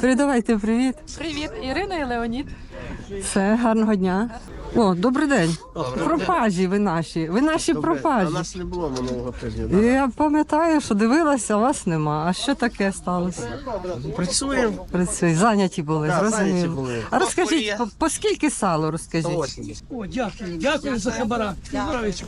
Передавайте привіт. Привіт, Ірина і Леонід. Все, гарного дня. О, добрий день. Пропажі ви наші. Ви наші А пропажі. нас не було минулого тижня. Я пам'ятаю, що дивилася, а вас нема. А що таке сталося? Працюємо. Працюй, зайняті були, Да, зайняті зрозуміло. були. А розкажіть, по, по скільки сало розкажіть? О, дякую, дякую за хабара. Здоровечко.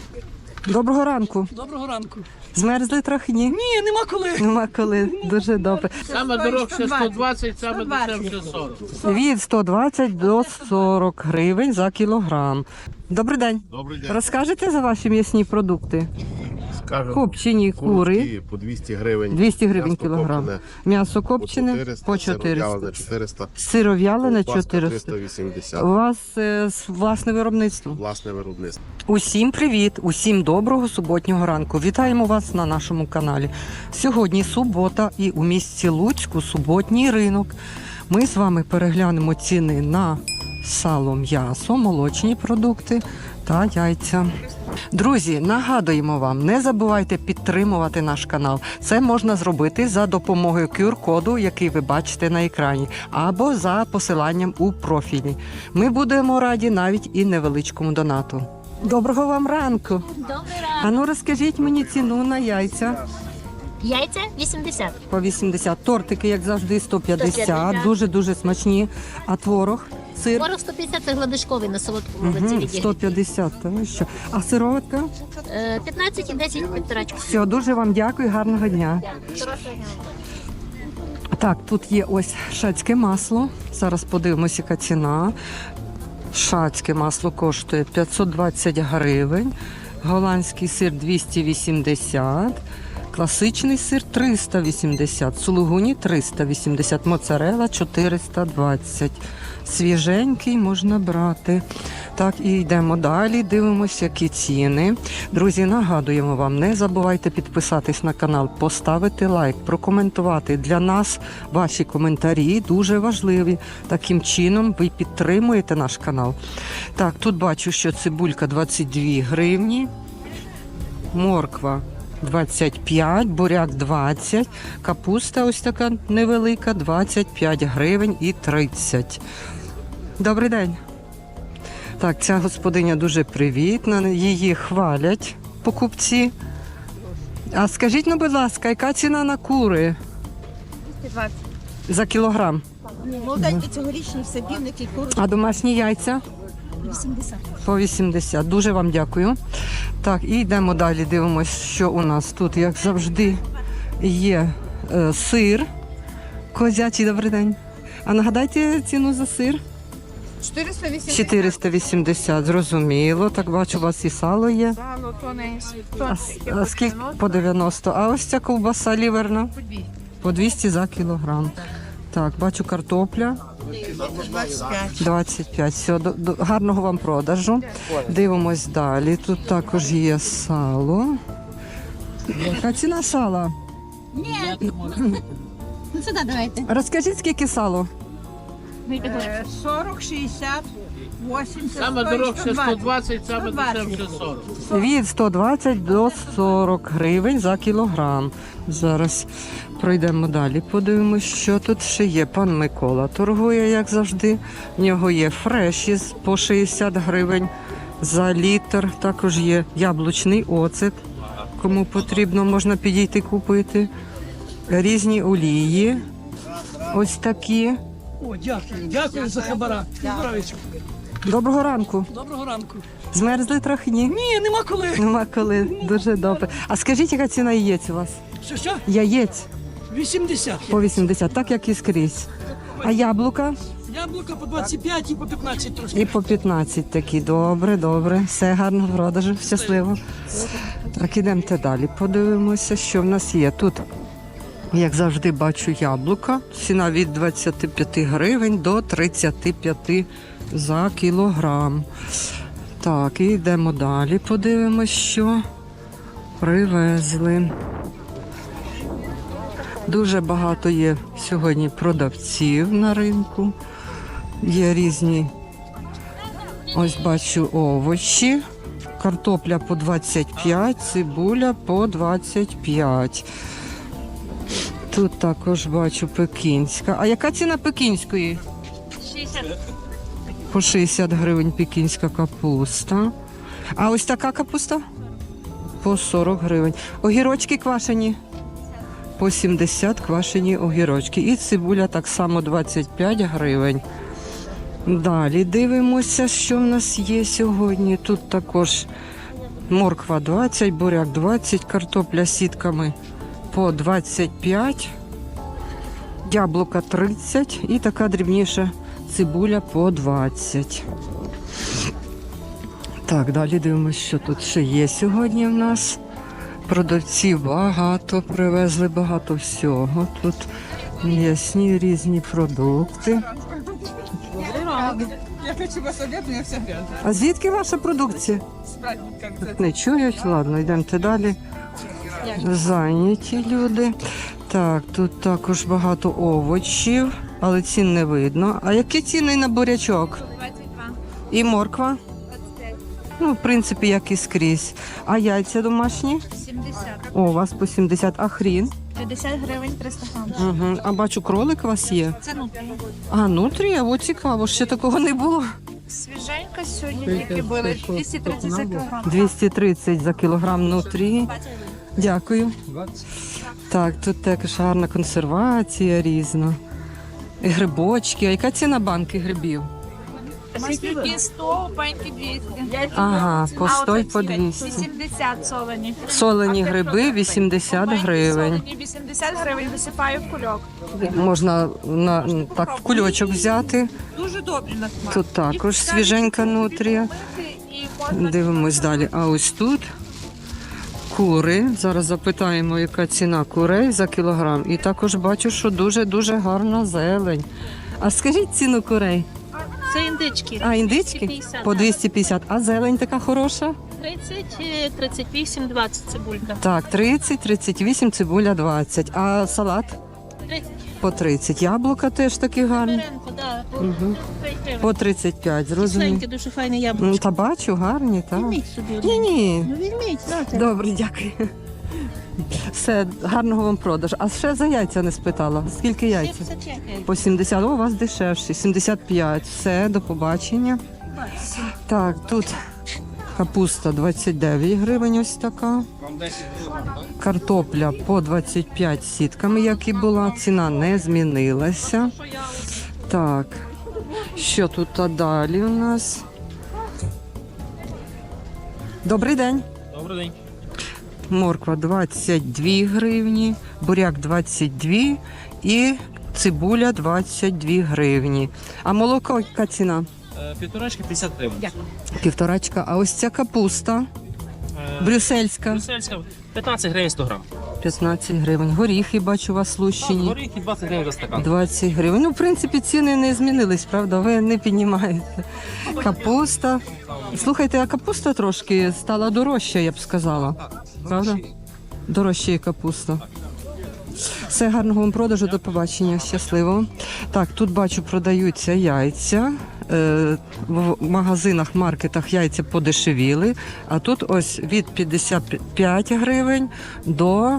Доброго ранку. Доброго ранку. Змерзли трохи? Ні? Ні, нема коли. Нема коли. Дуже добре. Саме дорожче 120, саме дешевше 40. Від 120 до 40 гривень за кілограм. Добрий день. Добрий день. Розкажете за ваші м'ясні продукти? Скажемо, Копчені кури. по 200 гривень. 200 гривень М'ясо кілограм. копчене М'ясо по копчене 400, по сиров'ялене 400. 400, Сиров'ялене ковбаска 400. 380. У вас е, с- власне виробництво. Власне виробництво. Усім привіт, усім доброго суботнього ранку. Вітаємо вас на нашому каналі. Сьогодні субота і у місті Луцьку суботній ринок. Ми з вами переглянемо ціни на сало, м'ясо, молочні продукти та яйця. Друзі, нагадуємо вам, не забувайте підтримувати наш канал. Це можна зробити за допомогою QR-коду, який ви бачите на екрані, або за посиланням у профілі. Ми будемо раді навіть і невеличкому донату. Доброго вам ранку! Добрий А ранок. ну розкажіть мені ціну на яйця Яйця 80. по 80. Тортики, як завжди, 150. 150. Дуже дуже смачні. А творог, сир. Ворог 150 це гладишковий на солодкому Мгм, угу, відігріти. 150. Та ви що? А сироватка? Е, 15 і 10 півторачку. Все, дуже вам дякую, гарного дня. Так, тут є ось шацьке масло. Зараз подивимося, яка ціна. Шацьке масло коштує 520 гривень, голландський сир 280, класичний сир 380, сулугуні 380, моцарела 420. Свіженький можна брати. Так, і йдемо далі, дивимося, які ціни. Друзі, нагадуємо вам, не забувайте підписатись на канал, поставити лайк, прокоментувати. Для нас ваші коментарі дуже важливі. Таким чином ви підтримуєте наш канал. Так, тут бачу, що цибулька 22 гривні, морква 25, буряк 20, капуста ось така невелика 25 гривень і 30. Добрий день. Так, ця господиня дуже привітна, її хвалять покупці. А скажіть, ну, будь ласка, яка ціна на кури? 220. За кілограм. Молоденькі цьогорічні всебівники куру А домашні яйця? 80. По 80. Дуже вам дякую. Так, і йдемо далі. Дивимось, що у нас тут, як завжди, є е, сир. Козячий, добрий день. А нагадайте ціну за сир? 480. 480, зрозуміло. Так бачу, у вас і сало є. Сало, тоненьке. А, с- а скільки по 90? А ось ця ковбаса ліверна? По 200 за кілограм. Так, бачу картопля 25. 25. Все, до, до, гарного вам продажу. Дивимось далі. Тут також є сало. Яка ціна сала? Ну сюди давайте. Розкажіть, скільки сало? 40, 60, 80, Саме 100, дорожче 120. 120, саме 120. дешевше 40. Від 120 до 40 гривень за кілограм. Зараз пройдемо далі. Подивимось, що тут ще є. Пан Микола торгує, як завжди. В нього є фреші з- по 60 гривень за літр. Також є яблучний оцет. Кому потрібно, можна підійти купити. Різні олії. Ось такі. О, дякую, дякую за хабара. Здоровечко. Доброго ранку. Доброго ранку. Змерзли трохи? Ні? Ні, нема коли. Нема коли. Дуже добре. А скажіть, яка ціна яєць у вас? Що, що? Яєць. 80. По 80, так як і скрізь. А яблука Яблука по 25 і по 15 трошки. і по 15 такі. Добре, добре. Все гарно продажу. Щасливо. Так, ідемте далі. Подивимося, що в нас є. Тут, як завжди, бачу яблука. Ціна від 25 гривень до 35 за кілограм. Так, і йдемо далі. Подивимося, що привезли. Дуже багато є сьогодні продавців на ринку. Є різні, ось бачу овочі. Картопля по 25, цибуля по 25. Тут також бачу пекінська. А яка ціна пекінської? 60. По 60 гривень пекінська капуста. А ось така капуста? По 40 гривень. Огірочки квашені? По 70 квашені огірочки. І цибуля так само 25 гривень. Далі дивимося, що в нас є сьогодні. Тут також морква 20, буряк 20, картопля з сітками по 25, яблука 30 і така дрібніша цибуля по 20. Так, далі дивимося, що тут ще є сьогодні в нас. Продавців багато, привезли багато всього. Тут м'ясні різні продукти. Я хочу вас у меня вся грязь. А звідки ваша продукція? Праздником. Не чують, ладно, йдемте далі. Зайняті люди. Так, тут також багато овочів, але цін не видно. А які ціни на бурячок? 22. І морква? 25. Ну, в принципі, як і скрізь. А яйця домашні? 70. О, у вас по 70, а хрін? 50 гривень 300 грам. Угу. А бачу, кролик у вас є. Це нутрі. А, нутрія, о, цікаво, ще такого не було. Свіженька сьогодні тільки були 230 за кілограм. 230 за кілограм нутрі. Дякую. Так, тут також гарна консервація різна. І грибочки. А яка ціна банки грибів? Маслюки 100, пеньки 200. Ага, по 100 й по 200. 80 солені. Солені гриби 80 гривень. Солені 80 гривень висипаю в кульок. Можна на так в кульочок взяти. Дуже добрі на смак. Тут також свіженька нутрія. Дивимось далі. А ось тут кури. Зараз запитаємо, яка ціна курей за кілограм. І також бачу, що дуже-дуже гарна зелень. А скажіть ціну курей? Це індички. А індички? 250, По да. 250. А зелень така хороша? 30, е, 38, 20 цибулька. Так, 30, 38, цибуля 20. А салат 30. По 30. Яблука теж такі гарні. Беренко, да. Угу. по 35, зрозуміло. Кисленьке, дуже файне яблуко. Та бачу, гарні, так. Візьміть собі. Ні, одне. ні. Ну візьміть, знаєте. Добре, дякую. Все, гарного вам продажу. А ще за яйця не спитала. Скільки яйця? 75. По 70. О, у вас дешевші. 75. Все, до побачення. Так, тут капуста 29 гривень ось така. Картопля по 25 сітками, як і була. Ціна не змінилася. Так, що тут далі у нас? Добрий день. Добрий день. Морква 22 гривні, буряк 22 і цибуля 22 гривні. А молоко яка ціна? Півторачка 50 гривень. Півторачка. А ось ця капуста брюссельська Брюссельська 15 гривень 100 грам. 15 гривень. Горіхи бачу у вас лущені. Горіхи 20 гривень за стакан. 20 гривень. Ну, в принципі, ціни не змінились, правда? Ви не піднімаєте. Капуста. Слухайте, а капуста трошки стала дорожча, я б сказала. Правда? Дорожча є капуста. Все гарного вам продажу, до побачення. Щасливо. Так, тут бачу, продаються яйця. Е, В магазинах, маркетах яйця подешевіли. А тут ось від 55 гривень до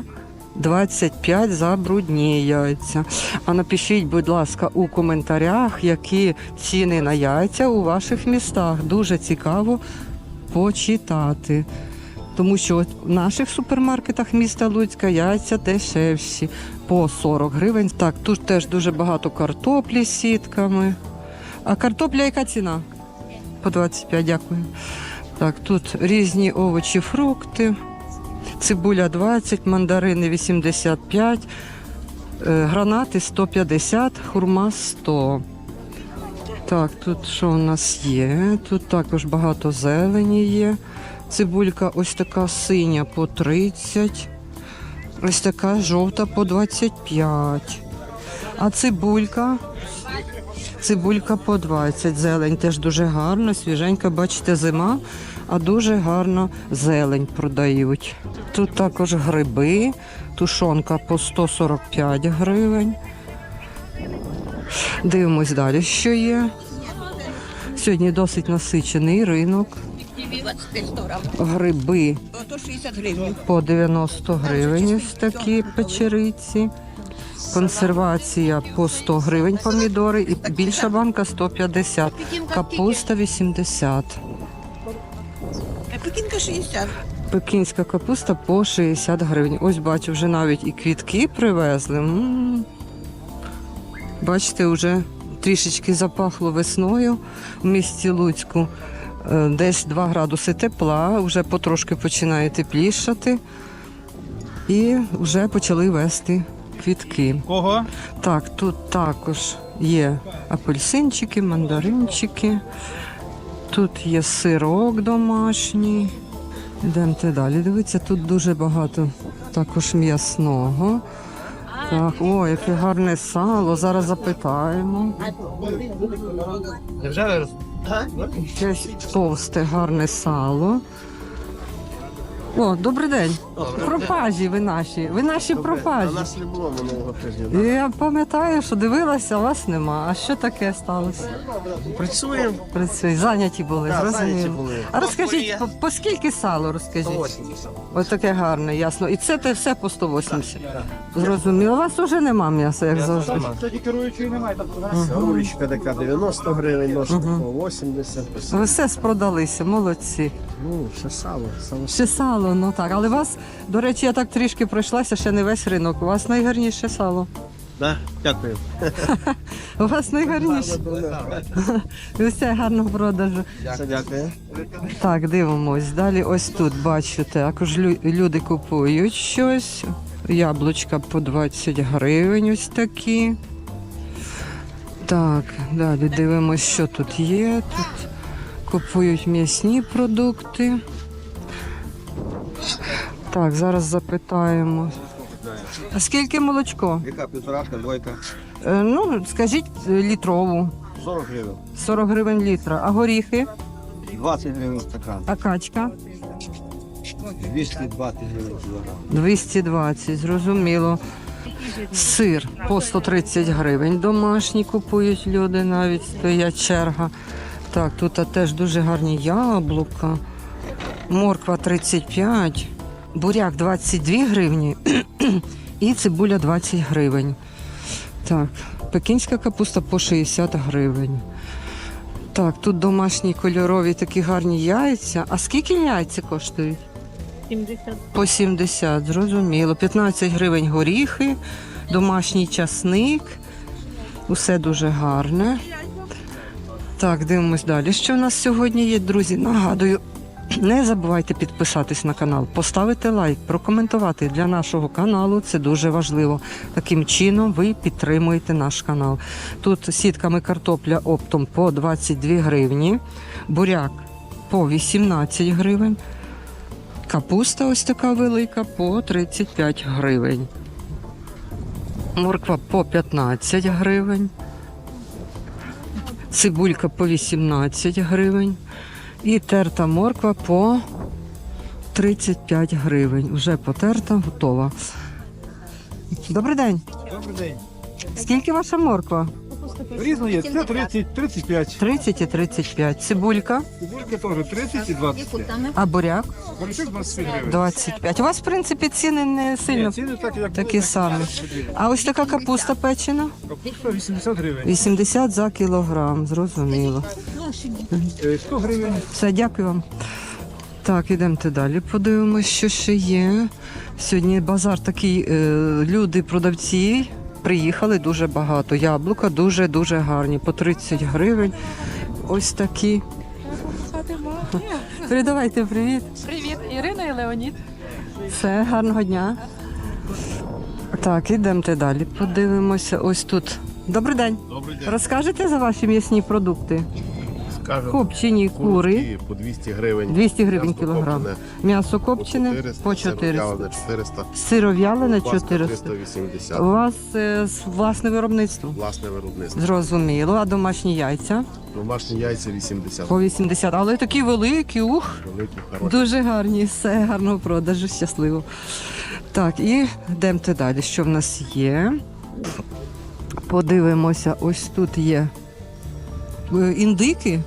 25 за брудні яйця. А напишіть, будь ласка, у коментарях, які ціни на яйця у ваших містах. Дуже цікаво почитати. Тому що в наших супермаркетах міста Луцька яйця дешевші по 40 гривень. Так, тут теж дуже багато картоплі з сітками. А картопля яка ціна? По 25, дякую. Так, тут різні овочі, фрукти. Цибуля 20, мандарини 85, е, гранати 150, хурма 100. Так, тут що у нас є? Тут також багато зелені є. Цибулька ось така синя по 30. Ось така жовта по 25. А цибулька? Цибулька по 20. Зелень теж дуже гарна, свіженька, бачите, зима, а дуже гарно зелень продають. Тут також гриби, тушонка по 145 гривень. Дивимось далі, що є. Сьогодні досить насичений ринок. Гриби по 90 гривень ось такі печериці. Консервація по 100 гривень помідори і більша банка 150. Капуста 80. Пекінка 60. Пекінська капуста по 60 гривень. Ось бачу, вже навіть і квітки привезли. М. Бачите, вже трішечки запахло весною в місті Луцьку. Е, Десь 2 градуси тепла, вже потрошки починає теплішати. І вже почали вести квітки. Кого? Так, тут також є апельсинчики, мандаринчики. Тут є сирок домашній. Йдемте далі. Дивіться, тут дуже багато також м'ясного. Так, о, яке гарне сало. Зараз запитаємо. Невже Якесь товсте, гарне сало. О, добрий день. Пропажі ви наші. Ви наші А пропажі. нас не було минулого тижня. Я пам'ятаю, що дивилася, а вас нема. А що таке сталося? Працюємо. Працюй, зайняті були, Так, зайняті зрозуміло. були. А розкажіть, по, по скільки сало розкажіть? Ось таке гарне, ясно. І це те все по 180. Зрозуміло. У вас вже нема м'яса, як завжди. Тоді керуючої немає, там Рулечка така 90 гривень, ножка по 80. Ви все спродалися, молодці. Ну, ще сало. сало. Ще сало, ну так. Але у вас, до речі, я так трішки пройшлася, ще не весь ринок. У вас найгарніше сало. Да? Дякую. У вас найгарніше. І все гарного продажу. Дякую. Так, дивимось. Далі ось тут бачу, також лю- люди купують щось. Яблучка по 20 гривень ось такі. Так, далі дивимось, що тут є. Тут купують м'ясні продукти. Так, зараз запитаємо. А скільки молочко? Яка півторашка, двойка? Е, ну, скажіть е, літрову. 40 гривень. 40 гривень літра. А горіхи? 20 гривень стакан. А качка? 220 гривень кілограм. 220, зрозуміло. Сир по 130 гривень. Домашні купують люди, навіть стоять черга. Так, тут теж дуже гарні яблука. Морква 35, буряк 22 гривні і цибуля 20 гривень. Так, пекінська капуста по 60 гривень. Так, тут домашні кольорові такі гарні яйця. А скільки яйця коштують? 70. По 70, зрозуміло. 15 гривень горіхи, домашній часник. Усе дуже гарне. Так, дивимось далі. Що в нас сьогодні є, друзі? Нагадую, не забувайте підписатись на канал, поставити лайк, прокоментувати для нашого каналу. Це дуже важливо. Таким чином ви підтримуєте наш канал. Тут сітками картопля оптом по 22 гривні, буряк по 18 гривень. Капуста ось така велика по 35 гривень. Морква по 15 гривень. Цибулька по 18 гривень. І терта морква по 35 гривень. Вже потерта, готова. Добрий день. Добрий день. Скільки ваша морква? Різно є. Це 30, 35. 30 і 35. Цибулька, Кубулька теж 30 і 25. а буряк Борщик 20 гривень. 25. У вас, в принципі, ціни не сильно Ні, ціни так, як такі самі. А ось така капуста печена? Капуста 80 гривень. 80 за кілограм, зрозуміло. Е, 100 гривень. Все, дякую вам. Так, ідемте далі. Подивимось, що ще є. Сьогодні базар такий, е, люди, продавці приїхали дуже багато. Яблука дуже-дуже гарні, по 30 гривень. Ось такі. Передавайте привіт. Привіт, Ірина і Леонід. Все, гарного дня. Так, ідемте далі. Подивимося. Ось тут. Добрий день. Добрий день. Розкажете за ваші м'ясні продукти? Скажемо, Копчені кури. по 200 гривень. 200 гривень М'ясо кілограм. копчене М'ясо копчене по 400. сиров'ялене 400. Сиров'ялене 400. 380. У вас е, власне виробництво. Власне виробництво. Зрозуміло, а домашні яйця Домашні яйця 80. по 80. Але такі великі, ух, Великі, хороші. дуже гарні, все гарного продажу, щасливо. Так, і йдемте далі. Що в нас є? Подивимося, ось тут є е, індики.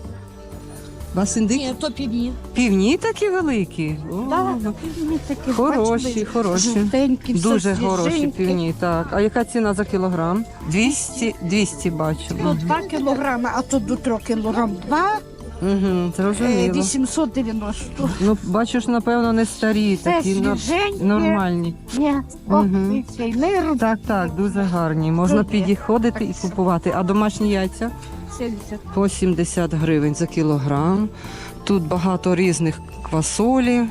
Вас індик? Ні, то півні. Півні такі великі. О, хороші, хороші. Дуже хороші півні, так. А яка ціна за кілограм? 200, 200 бачу. Ну, 2 кілограми, а тут до 3 кілограм 2, Угу, зрозуміло. 890. Ну, бачиш, напевно, не старі, Це такі свіженькі. нормальні. Ні, о, Мгм. і цей мир Так, так, дуже гарні. Можна Дуже. підходити і купувати. А домашні яйця 70. по 70 гривень за кілограм. Тут багато різних квасолі.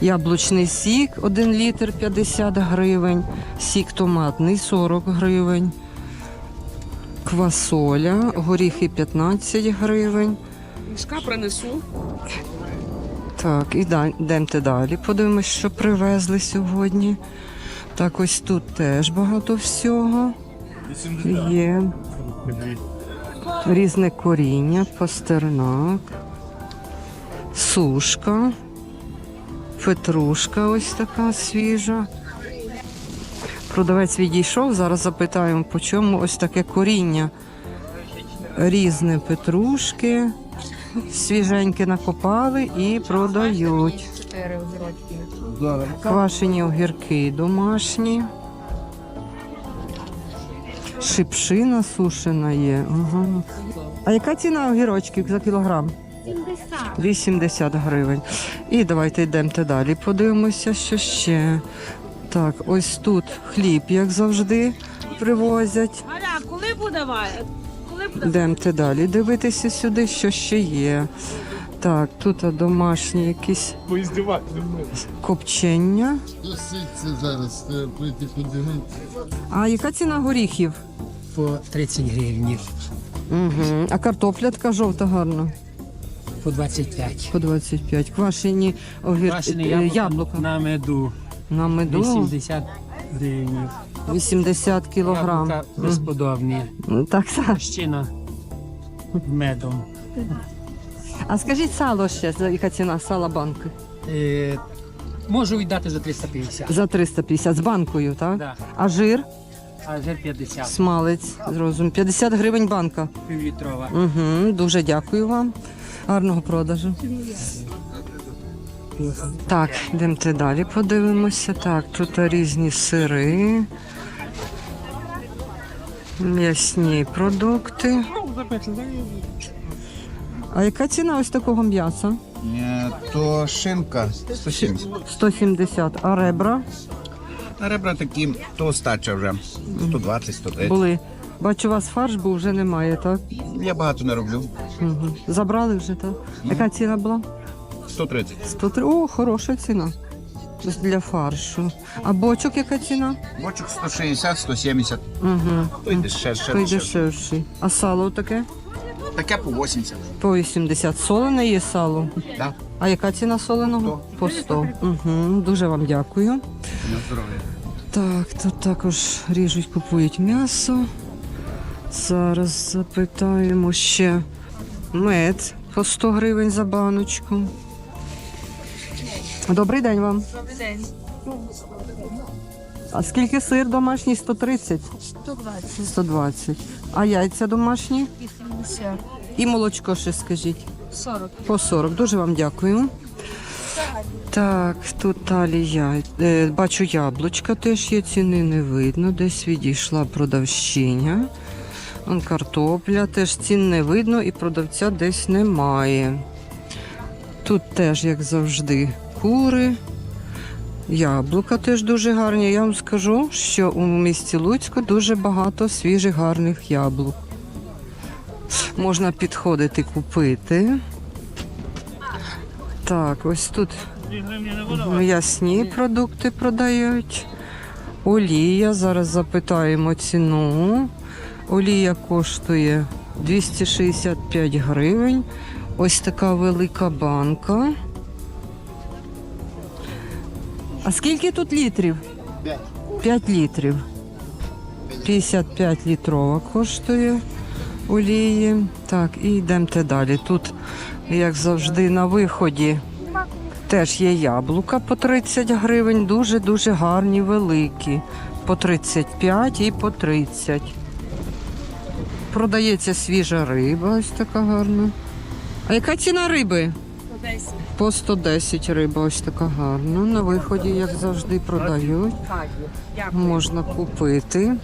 Яблучний сік 1 літр 50 гривень, сік томатний 40 гривень, квасоля, горіхи 15 гривень. Мішка принесу. Так, і йдемте далі. Подивимось, що привезли сьогодні. Так, ось тут теж багато всього. Є різне коріння, пастернак, сушка, петрушка ось така свіжа. Продавець відійшов, зараз запитаємо, по чому ось таке коріння. Різне петрушки, свіженьке накопали і продають. Квашені огірки домашні. Шипшина сушена є. Ага. А яка ціна огірочків за кілограм? 80 гривень. І давайте йдемо далі. Подивимося, що ще. Так, ось тут хліб, як завжди, привозять. Галя, коли буде Валя? Коли буде? Йдемте далі дивитися сюди, що ще є. Так, тут домашні якісь копчення. Доситься зараз е, прийти подивитися. А яка ціна горіхів? по 30 гривень, Угу. А картопля така жовта гарна. по 25. По 25. Квашені огір... Е, яблука. на меду На меду 80 гривень. 80 кілограм. Яблука безподобні. Так, так. Пащина медом. А скажіть сало ще, яка ціна сала банки? Е, можу віддати за 350. За 350 з банкою, так? Да. А жир? А жир 50. Смалець, зрозум. 50 гривень банка. Півлітрова. Угу, дуже дякую вам. Гарного продажу. Так, йдемте далі, подивимося. Так, тут різні сири, м'ясні продукти. А яка ціна ось такого м'яса? Е, То шинка 170. 170, а ребра А ребра такі, то остача вже 120, 130. були. Бачу, у вас фарш був, вже немає, так? Я багато не роблю. Угу. Забрали вже, так? Яка ціна була? 130. 103. О, хороша ціна. Ось Для фаршу. А бочок яка ціна? Бочок 160, 170. Угу. То йде ще, ще, ще. дешевший. А сало таке? Таке по 80. По 80. Солене є сало. Да. А яка ціна соленого? По 100. Угу. Дуже вам дякую. На здоров'я. Так, тут також ріжуть, купують м'ясо. Зараз запитаємо ще мед по 100 гривень за баночку. Добрий день вам. Добрий день. А скільки сир домашній? 130? 120. 120. А яйця домашні? 80. І молочко ще скажіть. 40. По 40. Дуже вам дякую. Так, тут далі я е, бачу яблучка теж є, ціни не видно. Десь відійшла продавщиня. Вон картопля, теж цін не видно і продавця десь немає. Тут теж, як завжди, кури. Яблука теж дуже гарні. Я вам скажу, що у місті Луцьку дуже багато свіжих гарних яблук. Можна підходити купити. Так, ось тут м'ясні продукти продають. Олія. Зараз запитаємо ціну. Олія коштує 265 гривень. Ось така велика банка. А скільки тут літрів? 5 літрів. 55 літрова коштує олії. Так, і йдемте далі. Тут, як завжди, на виході теж є яблука по 30 гривень, дуже-дуже гарні, великі. По 35 і по 30. Продається свіжа риба, ось така гарна. А яка ціна риби? По 110 риба, ось така гарна. На виході, як завжди, продають. Можна купити.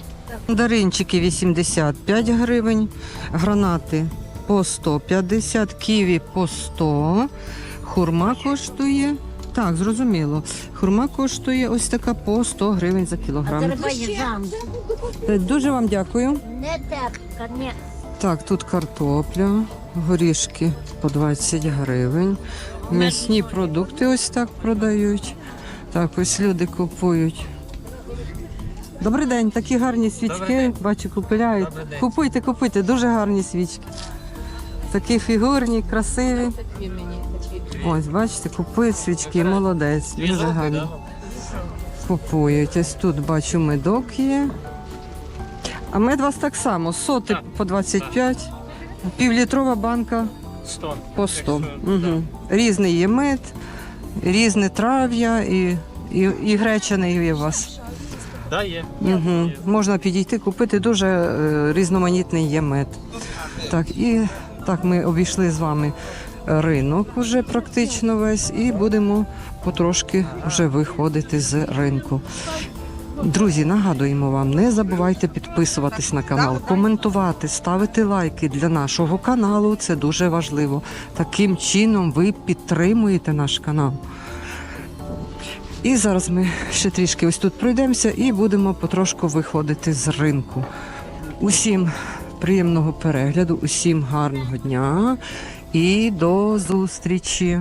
Даринчики 85 гривень, гранати по 150, ківі по 100, хурма коштує. Так, зрозуміло. Хурма коштує ось така по 100 гривень за кілограм. Е, Дуже вам дякую. Не тепка, ні. Так, тут картопля, горішки по 20 гривень. М'ясні продукти ось так продають. Так, ось люди купують. Добрий день, такі гарні свічки, бачу, купують. Купуйте, купуйте, дуже гарні свічки. Такі фігурні, красиві. Ось, бачите, купують свічки, молодець, дуже гарні. Купують. Ось тут бачу медок є. А мед у вас так само, соти по 25, півлітрова банка 100. по 100. Угу. Різний є мед, різне трав'я і, і, і гречаний є у вас. Да, є. Угу. Можна підійти, купити дуже е, різноманітний є мед. Так, і так ми обійшли з вами ринок уже практично весь, і будемо потрошки вже виходити з ринку. Друзі, нагадуємо вам, не забувайте підписуватись на канал, коментувати, ставити лайки для нашого каналу. Це дуже важливо. Таким чином ви підтримуєте наш канал. І зараз ми ще трішки ось тут пройдемося і будемо потрошку виходити з ринку. Усім приємного перегляду, усім гарного дня і до зустрічі.